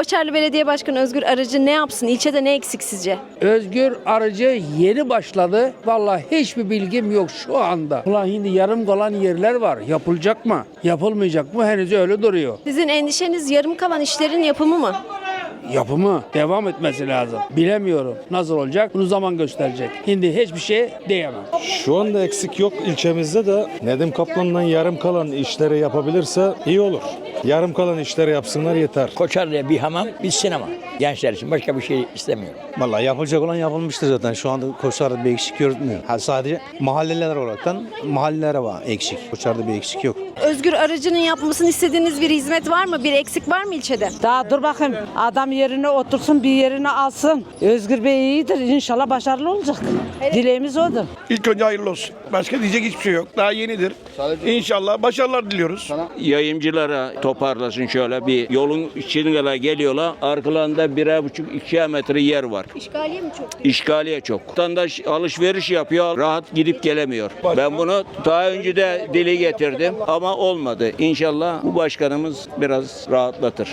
Koçarlı Belediye Başkanı Özgür Arıcı ne yapsın? İlçede ne eksik sizce? Özgür Arıcı yeni başladı. Vallahi hiçbir bilgim yok şu anda. Ulan şimdi yarım kalan yerler var. Yapılacak mı? Yapılmayacak mı? Henüz öyle duruyor. Sizin endişeniz yarım kalan işlerin yapımı mı? Yapımı devam etmesi lazım. Bilemiyorum. Nasıl olacak? Bunu zaman gösterecek. Şimdi hiçbir şey diyemem. Şu anda eksik yok ilçemizde de Nedim Kaplan'dan yarım kalan işleri yapabilirse iyi olur. Yarım kalan işleri yapsınlar yeter. Koçarlı'ya bir hamam, bir sinema. Gençler için başka bir şey istemiyorum. Vallahi yapılacak olan yapılmıştır zaten. Şu anda Koçar'da bir eksik görünmüyor. Ha, sadece mahalleler olaraktan mahallelere var eksik. Koçar'da bir eksik yok. Özgür Arıcı'nın yapmasını istediğiniz bir hizmet var mı? Bir eksik var mı ilçede? Daha dur bakayım. Adam yerine otursun, bir yerine alsın. Özgür Bey iyidir. İnşallah başarılı olacak. Dileğimiz odur. İlk önce hayırlı olsun. Başka diyecek hiçbir şey yok. Daha yenidir. İnşallah başarılar diliyoruz. yayımcılara toparlasın şöyle bir yolun içine geliyorlar. Arkalarında birer buçuk iki metre yer var. İşgaliye mi çok? İşgaliye çok. Vatandaş alışveriş yapıyor, rahat gidip gelemiyor. Ben bunu daha önce de dile getirdim ama olmadı. İnşallah bu başkanımız biraz rahatlatır.